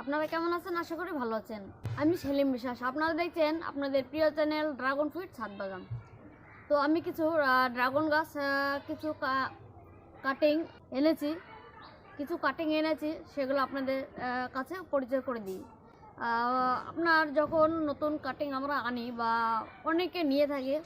আপনারা কেমন আছেন? আশা করি ভালো আছেন। আমি সেলিম বিশ্বাস। আপনারা দেখছেন আপনাদের প্রিয় চ্যানেল ড্রাগন ফ্রুইট বাগান। তো আমি কিছু ড্রাগন গাছ কিছু কাটিং এনেছি। কিছু কাটিং এনেছি, সেগুলো আপনাদের কাছে পরিচয় করে দিই। আপনার যখন নতুন কাটিং আমরা আনি বা অনেকে নিয়ে থাকে,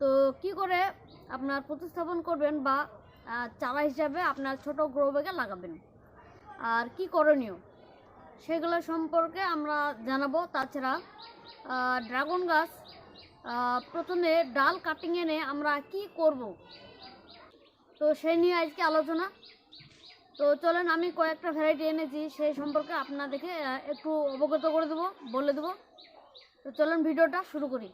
তো কি করে আপনার প্রতিস্থাপন করবেন বা চারা হিসাবে আপনার ছোট গ্রো ব্যাগে লাগাবেন? আর কি করণীয়? সেগুলো সম্পর্কে আমরা জানাব। তাছাড়া ড্রাগন গাছ প্রথমে ডাল কাটিং এনে আমরা কি করব? তো সেই নিয়ে আজকে আলোচনা। তো চলেন, আমি কয়েকটা ভ্যারাইটি এনেছি, সেই সম্পর্কে আপনাদেরকে একটু অবগত করে দেবো, বলে দেবো। তো চলেন, ভিডিওটা শুরু করি।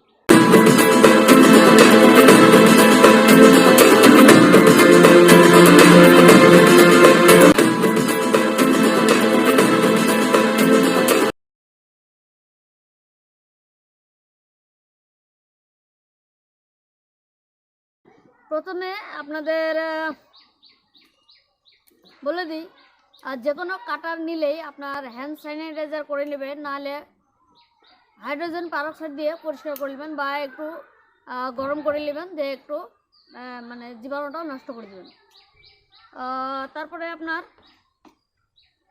প্রথমে আপনাদের বলে দিই, আর যে কোনো কাটার নিলেই আপনার হ্যান্ড স্যানিটাইজার করে নেবেন, নাহলে হাইড্রোজেন পারক্সাইড দিয়ে পরিষ্কার করে নেবেন বা একটু গরম করে নেবেন, দিয়ে একটু মানে জীবাণুটাও নষ্ট করে দেবেন। তারপরে আপনার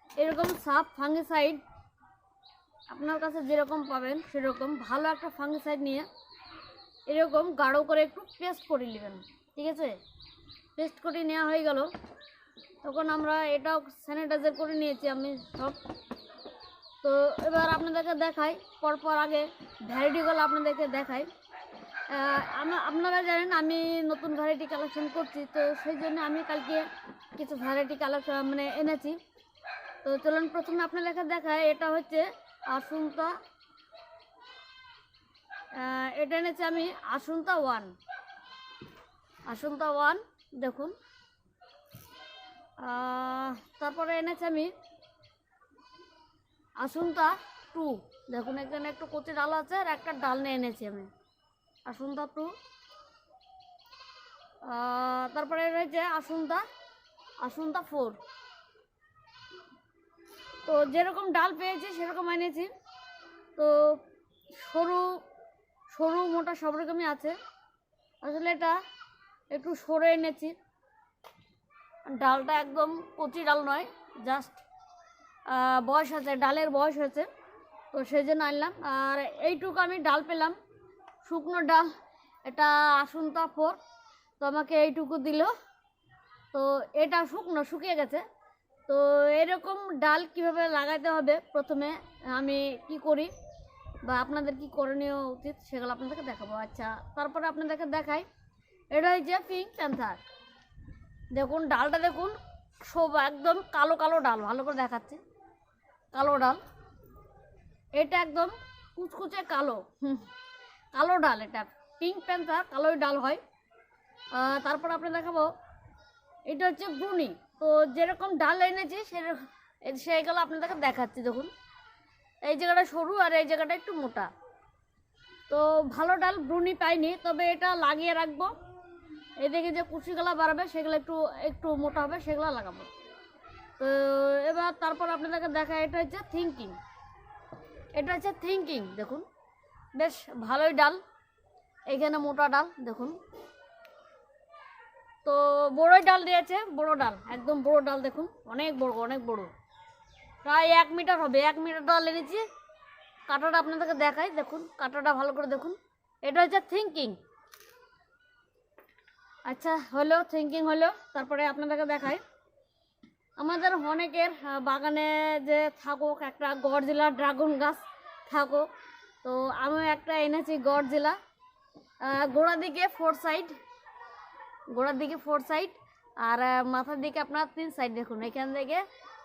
এরকম সাপ ফাঙ্গিসাইড আপনার কাছে যেরকম পাবেন, সেরকম ভালো একটা ফাঙ্গিসাইড নিয়ে এরকম গাঢ় করে একটু পেস্ট করে নেবেন। ঠিক আছে? পেস্ট করে নেওয়া হয়ে গেল। তখন আমরা এটাও স্যানিটাইজার করে নিয়েছি আমি সব। তো এবার আপনাদেরকে দেখাই, পরপর আগে ভ্যারাইটিগুলো আপনাদেরকে দেখাই। আপনারা জানেন আমি নতুন ভ্যারাইটি কালেকশন করছি, তো সেই জন্য আমি কালকে কিছু ভ্যারাইটি কালেকশন মানে এনেছি। তো চলুন প্রথমে আপনাদেরকে দেখাই, এটা হচ্ছে আসুনতা এটা এনেছি আমি আসুনতা ওয়ান আসুনতা ওয়ান, দেখুন। তারপরে এনেছি আমি আসুনতা টু। দেখুন, এখানে একটু কচি ডাল আছে আর একটা ডাল নিয়ে এনেছি আমি। আসুনতা টু। তারপরে রয়েছে আসুনতা আসুনতা ফোর। তো যেরকম ডাল পেয়েছি, সেরকম এনেছি। তো সরু সরু, মোটা সব রকমই আছে। আসলে এটা একটু সরে এনেছি। ডালটা একদম কচি ডাল নয় জাস্ট বয়স আছে ডালের বয়স হয়েছে। তো সেই জন্য আনলাম। আর এইটুকু আমি ডাল পেলাম। শুকনো ডাল, এটা আসুনতা ফোর। তো আমাকে এইটুকু দিল। তো এটা শুকনো, শুকিয়ে গেছে। তো এরকম ডাল কীভাবে লাগাতে হবে? প্রথমে আমি কি করি? বা আপনাদের কি করণীয় উচিত? সেগুলো আপনাদেরকে দেখাবো। আচ্ছা তারপরে আপনাদেরকে দেখাই। এটা হচ্ছে পিঙ্ক প্যান্থার দেখুন, ডালটা দেখুন, সব একদম কালো কালো ডাল, ভালো করে দেখাচ্ছে। কালো ডাল। এটা একদম কুচকুচে কালো কালো ডাল এটা পিঙ্ক প্যান্থার কালোই ডাল হয়। তারপর আপনি দেখাবো, এটা হচ্ছে ব্রুনি তো যেরকম ডাল এনেছি সেইগুলো আপনাদেরকে দেখাচ্ছি, দেখুন। এই জায়গাটা সরু আর এই জায়গাটা একটু মোটা। তো ভালো ডাল ব্রুনি পাইনি, তবে এটা লাগিয়ে রাখব। এদিকে যে কুচিগুলো বাড়াবে, সেগুলো একটু একটু মোটা হবে, সেগুলো লাগাবো। তো এবার তারপর আপনাদেরকে দেখা এটা হচ্ছে থিঙ্কিং এটা হচ্ছে থিঙ্কিং দেখুন। বেশ ভালোই ডাল। এখানে মোটা ডাল, দেখুন। তো বড়ই ডাল দিয়েছে, বড় ডাল, একদম বড় ডাল, দেখুন। অনেক বড় অনেক বড়। প্রায় এক মিটার হবে, এক মিটার ডাল এনেছি। কাঁটাটা আপনাদেরকে দেখাই, দেখুন, কাঁটাটা ভালো করে দেখুন। এটা হচ্ছে থিঙ্কিং আচ্ছা হলো থিঙ্কিং হলো, তারপরে আপনাদেরকে দেখাই। আমাদের অনেকের বাগানে যে থাকুক, একটা গড়জিলা ড্রাগন গাছ থাকুক, তো আমি একটা এনেছি গড়জিলা। গোড়ার দিকে ফোর সাইড গোড়ার দিকে ফোর সাইড আর মাথার দিকে আপনার তিন সাইড দেখুন। এখান থেকে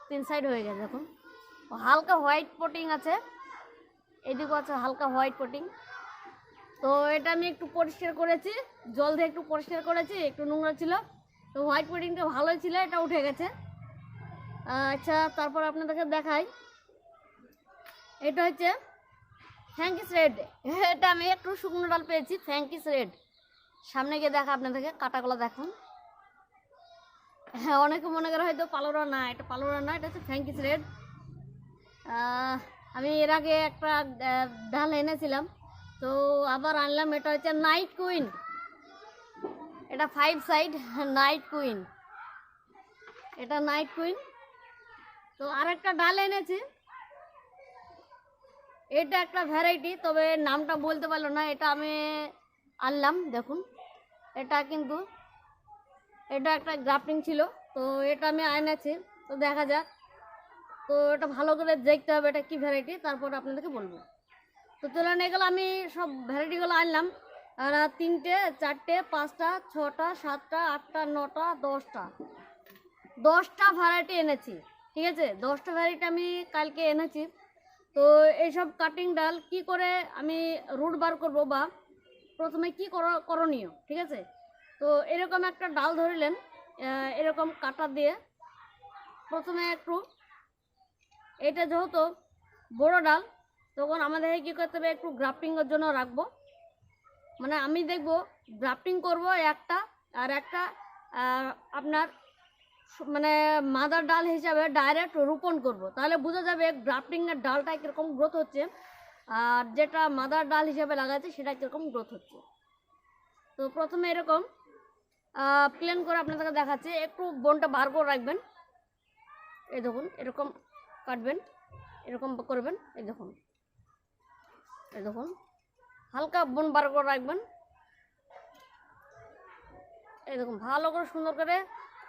তিন সাইড হয়ে গেছে দেখুন। হালকা হোয়াইট পটিং আছে। এদিকেও আছে হালকা হোয়াইট পটিং তো এটা আমি একটু পরিষ্কার করেছি। জল দিয়ে একটু পরিষ্কার করেছি, একটু নোংরা ছিল। তো হোয়াইট পটিংটা ভালোই ছিল, এটা উঠে গেছে। আচ্ছা তারপর আপনাদেরকে দেখাই। এটা হচ্ছে থ্যাঙ্কিস রেড এটা আমি একটু শুকনো ডাল পেয়েছি ফ্যাঙ্কিস রেড সামনে গিয়ে দেখা আপনাদেরকে, কাটাগুলো দেখুন। হ্যাঁ অনেকে মনে করে হয়তো পালোরা না, এটা পালোরা না, এটা হচ্ছে ফ্যাঙ্কিস রেড আমি এর আগে একটা ডাল এনেছিলাম। তো আবার আনলাম, এটা হচ্ছে নাইট কুইন এটা ফাইভ সাইড নাইট কুইন এটা নাইট কুইন তো আরেকটা ডাল এনেছি। এটা একটা ভ্যারাইটি তবে নামটা বলতে পারল না, এটা আমি আনলাম, দেখুন। এটা কিন্তু, এটা একটা গ্রাফটিং ছিল, তো এটা আমি এনেছি, তো দেখা যাক। তো এটা ভালো করে দেখতে হবে এটা কি ভ্যারাইটি তারপর আপনাদেরকে বলব। তো চলেন এগুলো আমি সব ভ্যারাইটিগুলো আনলাম। আর তিনটে, চারটে, পাঁচটা, ছটা, সাতটা, আটটা, নটা, দশটা। দশটা ভ্যারাইটি এনেছি, ঠিক আছে? দশটা ভ্যারাইটি আমি কালকে এনেছি। তো এইসব কাটিং ডাল কি করে আমি রুট বার করব বা প্রথমে কি করা- করণীয়, ঠিক আছে? তো এরকম একটা ডাল ধরিলেন এরকম কাটা দিয়ে প্রথমে একটু এটা যেহেতু বড় ডাল তখন আমাদেরকে কী করতে হবে? একটু গ্রাফটিংয়ের জন্য রাখব। মানে আমি দেখব গ্রাফটিং করব একটা, আর একটা আপনার মানে মাদার ডাল হিসাবে ডাইরেক্ট রোপণ করব। তাহলে বোঝা যাবে গ্রাফটিংয়ের ডালটা কীরকম গ্রোথ হচ্ছে, আর যেটা মাদার ডাল হিসাবে লাগাচ্ছে সেটা কীরকম গ্রোথ হচ্ছে। তো প্রথমে এরকম প্লেন করে আপনাদেরকে দেখাচ্ছি। একটু বনটা বার করে রাখবেন। এই দেখুন, এরকম কাটবেন, এরকম করবেন, এই দেখুন। এই দেখুন, হালকা বন বার করে রাখবেন। এই দেখুন, ভালো করে সুন্দর করে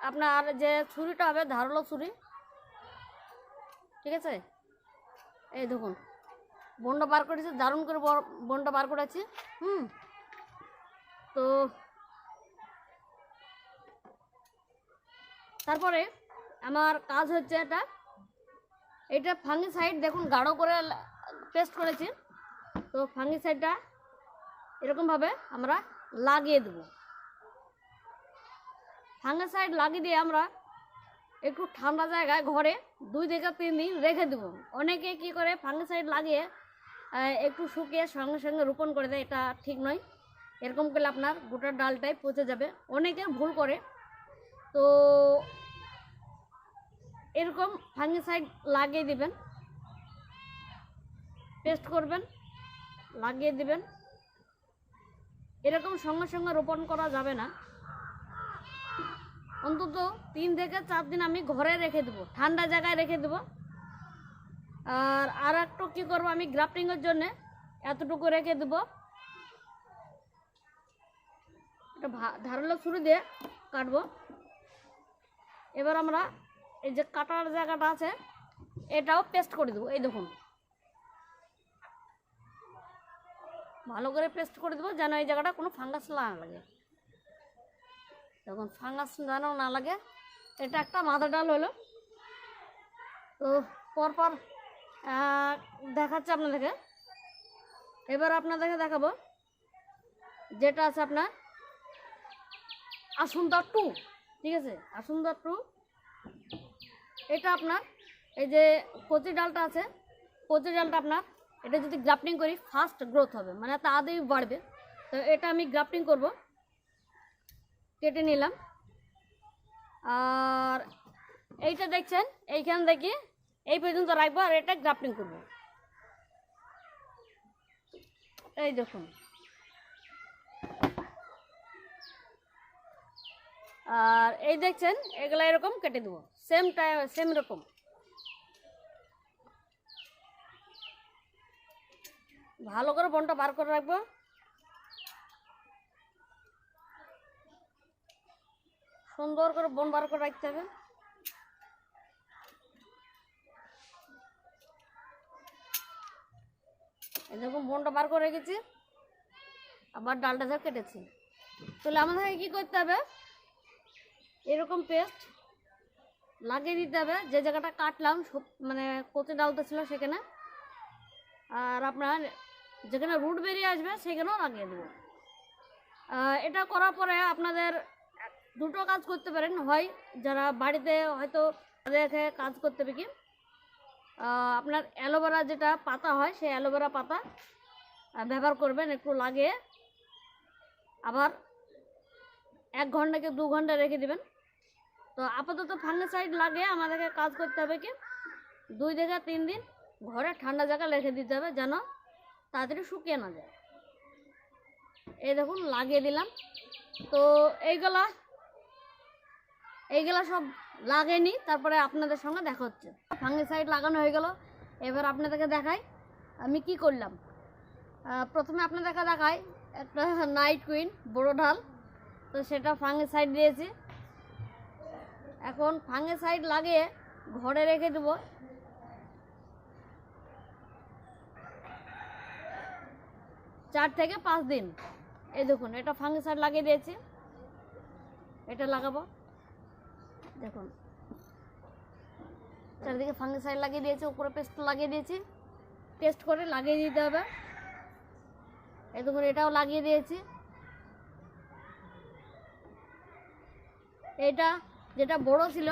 আপনার যে ছুরিটা হবে, ধারালো ছুরি, ঠিক আছে? এই দেখুন, বনটা বার করেছি, দারুণ করে বনটা বার করেছি, হুম? তো তারপরে আমার কাজ হচ্ছে এটা এটা ফাঙ্গিসাইড, দেখুন, গাঢ় করে পেস্ট করেছি। তো ফাঙ্গিসাইডটা এরকমভাবে আমরা লাগিয়ে দেব। ফাঙ্গিসাইড লাগিয়ে দিয়ে আমরা একটু ঠান্ডা জায়গায় ঘরে দুই থেকে তিন দিন রেখে দেবো। অনেকে কি করে ফাঙ্গিসাইড লাগিয়ে একটু শুকিয়ে সঙ্গে সঙ্গে রোপণ করে দেয়, এটা ঠিক নয়। এরকম করলে আপনার গোটা ডালটাই পচে যাবে। অনেকে ভুল করে। তো এরকম ফাঙ্গিসাইড লাগিয়ে দিবেন। পেস্ট করবেন। লাগিয়ে দিবেন। এরকম সঙ্গে সঙ্গে রোপণ করা যাবে না। অন্তত তিন থেকে চার দিন আমি ঘরে রেখে দেবো, ঠান্ডা জায়গায় রেখে দেবো। আর আর একটু কী করব আমি গ্রাফটিংয়ের জন্যে এতটুকু রেখে দেবো। একটা ধারালো ছুরি দিয়ে কাটবো। এবার আমরা এই যে কাটার জায়গাটা আছে, এটাও পেস্ট করে দেবো। এই দেখুন। ভালো করে পেস্ট করে দেবো, যেন এই জায়গাটা কোনো ফাঙ্গাস না লাগে। দেখুন ফাঙ্গাস যেন না লাগে, এটা একটা মাথা ডাল হলো। তো পরপর দেখাচ্ছে আপনাদেরকে। এবার আপনাদেরকে দেখাবো, যেটা আছে আপনার আসুন্দা টু, ঠিক আছে? আসুন্দা টু, এটা আপনার, এই যে কচি ডালটা আছে, কচি ডালটা আপনার এটা যদি গ্রাফটিং করি ফাস্ট গ্রোথ হবে মানে তাড়াতাড়ি বাড়বে। তো এটা আমি গ্রাফটিং করব। কেটে নিলাম। আর এইটা দেখছেন, এইখান থেকে এই পর্যন্ত রাখব আর এটা গ্রাফটিং করব। এই দেখুন। আর এই দেখছেন, এগুলো এরকম কেটে দেবো। সেম টাইম সেম রকম। ভালো করে বনটা বার করে রাখব। সুন্দর করে বন বার করে রাখতে হবে। এরকম বনটা বার করে রেখেছি। আবার ডালটা ধরে কেটেছি। তাহলে আমাদেরকে কী করতে হবে? এরকম পেস্ট লাগিয়ে দিতে হবে। যে জায়গাটা কাটলাম মানে কচি ডালটা ছিল সেখানে। আর আপনার যেখানে রুট বেরিয়ে আসবে, সেখানেও লাগিয়ে দেবো। এটা করার পরে আপনাদের দুটো কাজ করতে পারেন। হয় যারা বাড়িতে হয়তো তাদেরকে কাজ করতে হবে কি? আপনার অ্যালোভেরা যেটা পাতা হয়, সেই অ্যালোভেরা পাতা ব্যবহার করবেন, একটু লাগিয়ে। আবার এক ঘণ্টা কি দু ঘণ্টা রেখে দিবেন। তো আপাতত ফাঙ্গিসাইড লাগে আমাদেরকে কাজ করতে হবে কি? দুই থেকে তিন দিন ঘরে ঠান্ডা জায়গা রেখে দিতে হবে যেন তাড়াতাড়ি শুকিয়ে না যায়। এই দেখুন, লাগিয়ে দিলাম। তো এইগুলা এইগুলা সব লাগেনি তারপরে আপনাদের সঙ্গে দেখা হচ্ছে। ফাঙ্গিসাইড লাগানো হয়ে গেল। এবার আপনাদেরকে দেখাই, আমি কি করলাম। প্রথমে আপনাদেরকে দেখাই, একটা নাইট কুইন বড় ঢাল। তো সেটা ফাঙ্গিসাইড দিয়েছি। এখন ফাঙ্গিসাইড লাগিয়ে ঘরে রেখে দেবো। চার থেকে পাঁচ দিন। এই দেখুন, এটা ফাঙ্গিসাইড লাগিয়ে দিয়েছি। এটা লাগাবো। দেখুন। চারিদিকে ফাঙ্গিসাইড লাগিয়ে দিয়েছি, উপরে পেস্ট লাগিয়ে দিয়েছি। টেস্ট করে লাগিয়ে দিতে হবে। এই দেখুন, এটাও লাগিয়ে দিয়েছি। এটা যেটা বড় ছিল,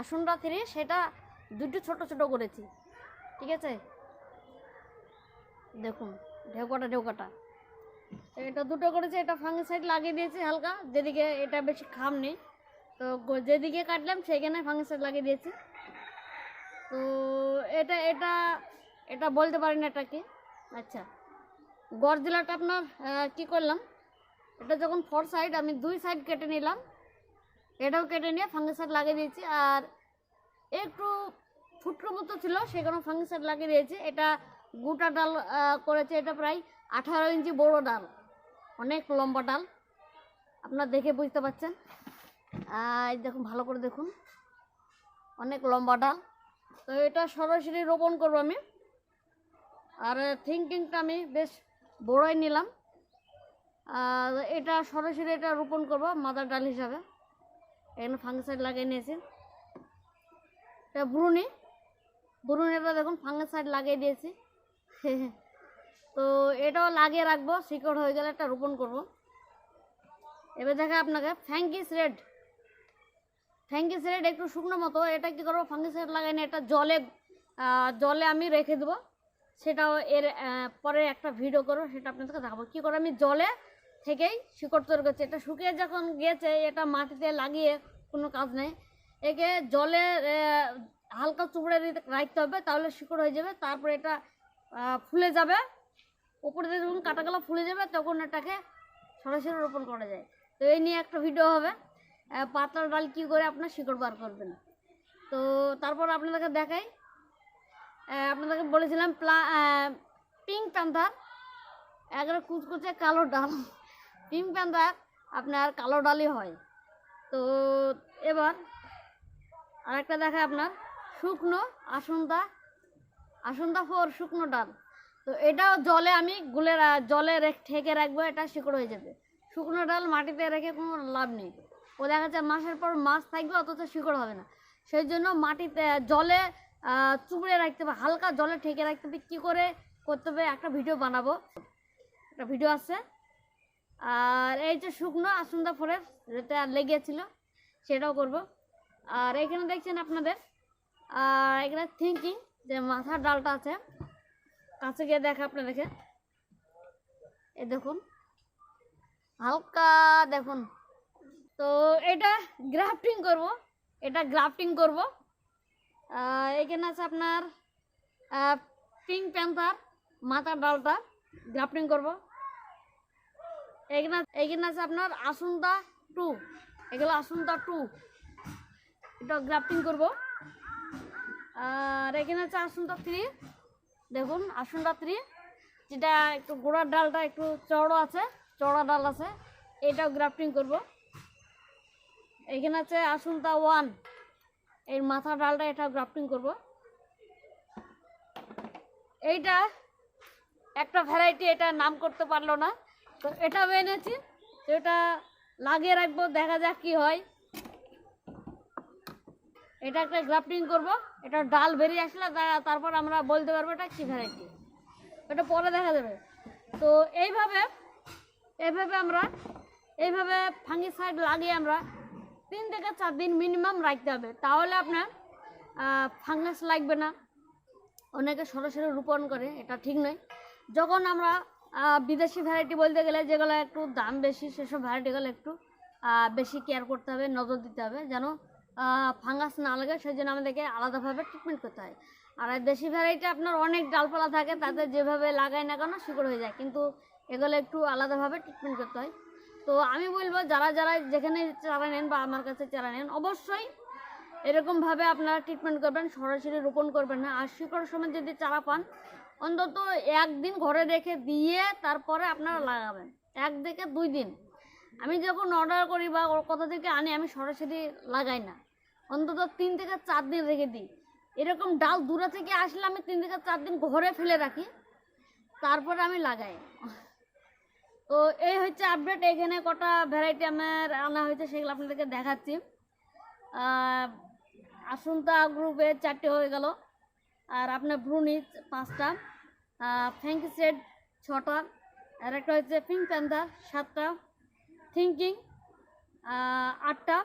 আসনটা থ্রি সেটা দুটো ছোট ছোট করেছি। ঠিক আছে? দেখুন। ঢেউকাটা ঢেউকাটা। এটা দুটো করেছে, এটা ফাঙ্গিসাইড লাগিয়ে দিয়েছি হালকা, যেদিকে এটা বেশি খাম নেই। তো যেদিকে কাটলাম সেইখানে ফাঙ্গিসাইড লাগিয়ে দিয়েছি। তো এটা এটা এটা বলতে পারি না এটা কি আচ্ছা গরজিলাটা আপনার কি করলাম? এটা যখন ফোর সাইড আমি দুই সাইড কেটে নিলাম। এটাও কেটে নিয়ে ফাঙ্গিসাইড লাগিয়ে দিয়েছি। আর একটু ফুটকো মতো ছিল সেখানে ফাঙ্গিসাইড লাগিয়ে দিয়েছি। এটা গোটা ডাল করেছে এটা প্রায় আঠারো ইঞ্চি বড় ডাল। অনেক লম্বা ডাল। আপনার দেখে বুঝতে পারছেন। এই দেখুন, ভালো করে দেখুন। অনেক লম্বা ডাল। তো এটা সরাসরি রোপণ করব আমি। আর থিঙ্কিংটা আমি বেশ বড়ই নিলাম। এটা সরাসরি এটা রোপণ করব মাদার ডাল হিসাবে। এখানে ফাঙ্গিসাইড লাগিয়ে নিয়েছি। এটা ব্রুনি ব্রুনিটা দেখুন ফাঙ্গিসাইড লাগিয়ে দিয়েছি। তো এটাও লাগিয়ে রাখব, শিকড় হয়ে গেলে একটা রোপণ করব। এবার দেখা আপনাকে ফ্যাঙ্কিস রেড। ফ্যাঙ্কিস রেড একটু শুকনো মতো, এটা কি করব ফাঙ্গিসাইড লাগাই না এটা জলে জলে আমি রেখে দেবো। সেটাও এর পরে একটা ভিডিও করব, সেটা আপনাদেরকে দেখাবো। কী করে আমি জলে থেকেই শিকড় তৈরি করছি। এটা শুকিয়ে যখন গেছে, এটা মাটিতে লাগিয়ে কোনো কাজ নেই। একে জলে হালকা চুপড়ে রাখতে হবে, তাহলে শিকড় হয়ে যাবে। তারপরে এটা ফুলে যাবে। দিয়ে যখন কাটাগুলো ফুলে যাবে, তখন এটাকে সরাসরি রোপণ করা যায়। তো এই নিয়ে একটা ভিডিও হবে। পাতার ডাল কী করে আপনার শিকড় বার করবেন। তো তারপর আপনাদেরকে দেখাই। আপনাদেরকে বলেছিলাম প্লা পিঙ্ক প্যান্থার একবারে কুচকুচে কালো ডাল। পিঙ্ক প্যান্থার আপনার কালো ডালই হয়। তো এবার আরেকটা দেখায় আপনার। শুকনো আসনটা আসনটা ফোর শুকনো ডাল। তো এটাও জলে আমি গুলে জলে ঠেকে রাখব, এটা শিকড় হয়ে যাবে। শুকনো ডাল মাটিতে রেখে কোনো লাভ নেই। ও দেখা যাচ্ছে মাসের পর মাছ থাকবে, অথচ শিকড় হবে না। সেই জন্য মাটিতে জলে চুবড়ে রাখতে হবে, হালকা জলে ঠেকে রাখতে হবে। কী করে? করতে হবে, একটা ভিডিও বানাবো। একটা ভিডিও আছে। আর এই যে শুকনো আসন্দা ফোরের যেটা লেগেছিল, সেটাও করব। আর এখানে দেখছেন আপনাদের, আর এখানে থিঙ্কিং যে মাথার ডালটা আছে, কাছে গিয়ে দেখা আপনাদেরকে। এই দেখুন, হালকা দেখুন। তো এটা গ্রাফটিং করব, এটা গ্রাফটিং করব। এখানে আছে আপনার পিঙ্ক প্যান্থার মাথার ডালটা গ্রাফটিং করব। এখানে এখানে আছে আপনার আসুনটা টু, এগুলো আসুনটা টু। এটা গ্রাফটিং করব। আর এখানে আছে আসুনটা থ্রি দেখুন আসুনটা থ্রি যেটা একটু গোড়ার ডালটা একটু চড়ো আছে চড়া ডাল আছে, এটাও গ্রাফটিং করব। এখানে আছে আসুনটা ওয়ানের মাথা ডালটা এটাও গ্রাফটিং করব। এইটা একটা ভ্যারাইটি এটা নাম করতে পারল না। তো এটাও এনেছি এটা লাগিয়ে রাখব, দেখা যাক কি হয়। এটা একটা গ্রাফটিং করব। এটা ডাল বেরিয়ে আসলে তারপর আমরা বলতে পারব এটা কী ভ্যারাইটি এটা পরে দেখা যাবে। তো এইভাবে এইভাবে আমরা, এইভাবে ফাঙ্গিসাইড লাগিয়ে আমরা তিন থেকে চার দিন মিনিমাম রাখতে হবে। তাহলে আপনার ফাঙ্গাস লাগবে না। অনেকে সরাসরি রোপণ করে, এটা ঠিক নয়। যখন আমরা বিদেশি ভ্যারাইটি বলতে গেলে যেগুলো একটু দাম বেশি, সেসব ভ্যারাইটিগুলো একটু বেশি কেয়ার করতে হবে, নজর দিতে হবে। যেন ফাঙ্গাস না লাগে সেই জন্য আমাদেরকে আলাদাভাবে ট্রিটমেন্ট করতে হয়। আর দেশি ভ্যারাইটি আপনার অনেক ডালপালা থাকে, তাতে যেভাবে লাগায় না কেন শিকড় হয়ে যায়, কিন্তু এগুলো একটু আলাদাভাবে ট্রিটমেন্ট করতে হয়। তো আমি বলব, যারা যারা যেখানে চারা নেন বা আমার কাছে চারা নেন, অবশ্যই এরকমভাবে আপনারা ট্রিটমেন্ট করবেন, সরাসরি রোপণ করবেন না। আর শিকড়ের সময় যদি চারা পান, অন্তত একদিন ঘরে রেখে দিয়ে তারপরে আপনারা লাগাবেন। এক থেকে দুই দিন। আমি যখন অর্ডার করি বা কোথা থেকে আনি, আমি সরাসরি লাগাই না। অন্তত তিন থেকে চার দিন রেখে দিই। এরকম ডাল দূরে থেকে আসলে আমি তিন থেকে চার দিন ঘরে ফেলে রাখি। তারপরে আমি লাগাই। তো এই হচ্ছে আপডেট এখানে কটা ভ্যারাইটি আমার আনা হয়েছে সেগুলো আপনাদেরকে দেখাচ্ছি। আসন্তা গ্রুপে চারটে হয়ে গেল। আর আপনার ব্রুনি পাঁচটা। ফ্যাঙ্কি সেট ছটা। আর একটা হচ্ছে পিঙ্ক প্যান্থার সাতটা। থিঙ্কিং আটটা।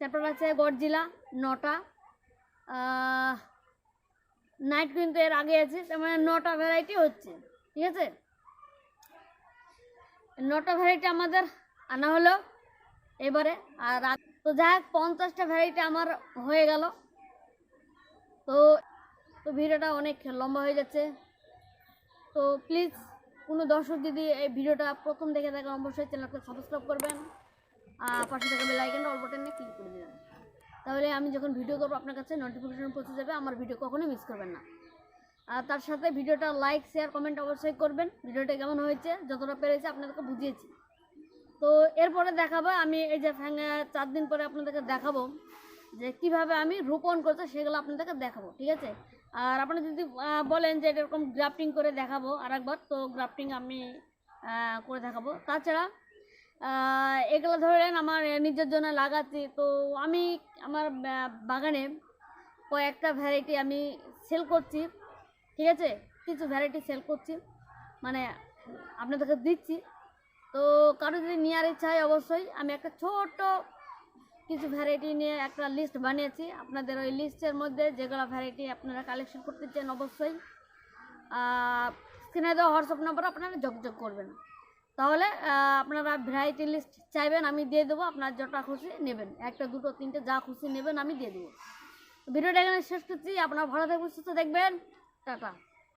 তারপর আছে গডজিলা, নটা। নাইট কিন্তু এর আগে আছে, তার মানে নটা ভ্যারাইটি হচ্ছে, ঠিক আছে? নটা ভ্যারাইটি আমাদের আনা হলো এবারে, আর তো যাই হোক, পঞ্চাশটা ভ্যারাইটি আমার হয়ে গেল। তো তো ভিডিওটা অনেক লম্বা হয়ে যাচ্ছে। তো প্লিজ কোনো দর্শক যদি এই ভিডিওটা প্রথম দেখে থাকেন, অবশ্যই চ্যানেলকে সাবস্ক্রাইব করবেন। পাশে থাকা বেল আইকনটা অল বাটনে ক্লিক করে দেবেন। তাহলে আমি যখন ভিডিও করব, আপনার কাছে নোটিফিকেশন পৌঁছে যাবে, আমার ভিডিও কখনোই মিস করবেন না। আর তার সাথে ভিডিওটা লাইক শেয়ার কমেন্ট অবশ্যই করবেন। ভিডিওটা কেমন হয়েছে, যতটা পেরেছে আপনাদেরকে বুঝিয়েছি। তো এরপরে দেখাবো, আমি এই যে ফ্যাঙে চার দিন পরে আপনাদেরকে দেখাবো, যে কীভাবে আমি রোপণ করতে সেগুলো আপনাদেরকে দেখাবো, ঠিক আছে? আর আপনারা যদি বলেন যে এরকম গ্রাফটিং করে দেখাবো আর একবার তো গ্রাফটিং আমি করে দেখাবো। তাছাড়া এগুলো ধরেন আমার নিজের জন্য লাগাচ্ছি। তো আমি আমার বাগানে কয়েকটা ভ্যারাইটি আমি সেল করছি, ঠিক আছে? কিছু ভ্যারাইটি সেল করছি। মানে আপনাদেরকে দিচ্ছি। তো কারও যদি নেওয়ার ইচ্ছা হয় অবশ্যই আমি একটা ছোট কিছু ভ্যারাইটি নিয়ে একটা লিস্ট বানিয়েছি। আপনাদের ওই লিস্টের মধ্যে যেগুলো ভ্যারাইটি আপনারা কালেকশন করতে চান অবশ্যই স্ক্রিনে দেওয়া হোয়াটসঅ্যাপ নাম্বার আপনারা যোগাযোগ করবেন। তাহলে আপনারা ভ্যারাইটি লিস্ট চাইবেন, আমি দিয়ে দেবো, আপনার যটা খুশি নেবেন। একটা, দুটো, তিনটে, যা খুশি নেবেন, আমি দিয়ে দেবো। ভিডিওটা এখানে শেষ করছি, আপনারা ভালো থাকবেন, সুস্থ দেখবেন টাটা।